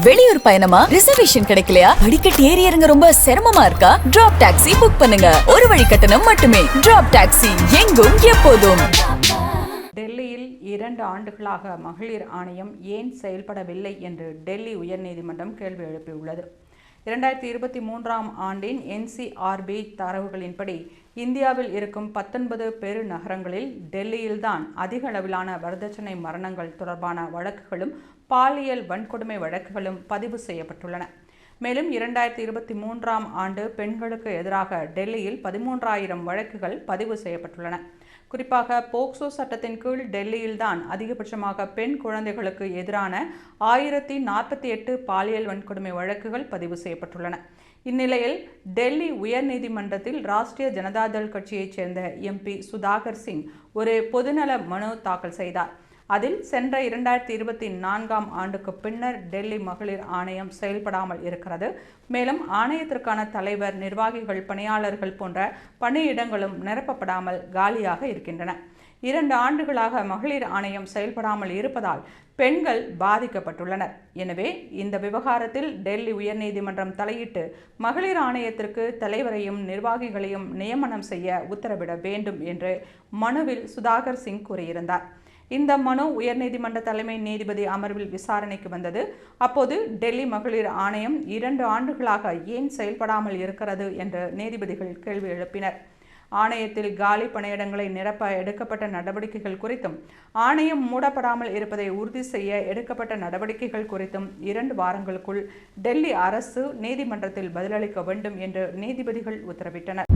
வெளியூர் பயணமா? ரிசர்வேஷன் கிடைக்கலையா? படிக்கட் ஏறி இறங்க ரொம்ப சிரமமா இருக்கா? டிராப் டாக்ஸி புக் பண்ணுங்க. ஒரு வழி கட்டணம் மட்டுமே. டிராப் டாக்ஸி எங்கும் எப்போதும். டெல்லியில் இரண்டு ஆண்டுகளாக மகளிர் ஆணையம் ஏன் செயல்படவில்லை என்று டெல்லி உயர்நீதிமன்றம் கேள்வி எழுப்பியுள்ளது. இரண்டாயிரத்தி இருபத்தி மூன்றாம் ஆண்டின் என்சிஆர்பி தரவுகளின்படி இந்தியாவில் இருக்கும் பத்தொன்பது பெருநகரங்களில் டெல்லியில்தான் அதிக அளவிலான வரதட்சணை மரணங்கள் தொடர்பான வழக்குகளும் பாலியல் வன்கொடுமை வழக்குகளும் பதிவு செய்யப்பட்டுள்ளன. மேலும் இரண்டாயிரத்தி இருபத்தி மூன்றாம் ஆண்டு பெண்களுக்கு எதிராக டெல்லியில் பதிமூன்றாயிரம் வழக்குகள் பதிவு செய்யப்பட்டுள்ளன. குறிப்பாக போக்சோ சட்டத்தின் கீழ் டெல்லியில்தான் அதிகபட்சமாக பெண் குழந்தைகளுக்கு எதிரான ஆயிரத்தி நாற்பத்தி எட்டு பாலியல் வன்கொடுமை வழக்குகள் பதிவு செய்யப்பட்டுள்ளன. இந்நிலையில் டெல்லி உயர்நீதிமன்றத்தில் ராஷ்டிரிய ஜனதாதள் கட்சியைச் சேர்ந்த எம்பி சுதாகர் சிங் ஒரு பொதுநல மனு தாக்கல் செய்தார். அதில் சென்ற இரண்டாயிரத்தி இருபத்தி நான்காம் ஆண்டுக்கு பின்னர் டெல்லி மகளிர் ஆணையம் செயல்படாமல் இருக்கிறது. மேலும் ஆணையத்திற்கான தலைவர் நிர்வாகிகள் பணியாளர்கள் போன்ற பணியிடங்களும் நிரப்பப்படாமல் காலியாக இருக்கின்றன. இரண்டு ஆண்டுகளாக மகளிர் ஆணையம் செயல்படாமல் இருப்பதால் பெண்கள் பாதிக்கப்பட்டுள்ளனர். எனவே இந்த விவகாரத்தில் டெல்லி உயர்நீதிமன்றம் தலையிட்டு மகளிர் ஆணையத்திற்கு தலைவரையும் நிர்வாகிகளையும் நியமனம் செய்ய உத்தரவிட வேண்டும் என்று மனுவில் சுதாகர் சிங் கூறியிருந்தார். இந்த மனு உயர்நீதிமன்ற தலைமை நீதிபதி அமர்வில் விசாரணைக்கு வந்தது. அப்போது டெல்லி மகளிர் ஆணையம் இரண்டு ஆண்டுகளாக ஏன் செயல்படாமல் இருக்கிறது என்று நீதிபதிகள் கேள்வி எழுப்பினர். ஆணையத்தில் காலி பணியிடங்களை நிரப்ப எடுக்கப்பட்ட நடவடிக்கைகள் குறித்தும் ஆணையம் மூடப்படாமல் இருப்பதை உறுதி செய்ய எடுக்கப்பட்ட நடவடிக்கைகள் குறித்தும் இரண்டு வாரங்களுக்குள் டெல்லி அரசு நீதிமன்றத்தில் பதிலளிக்க வேண்டும் என்று நீதிபதிகள் உத்தரவிட்டனர்.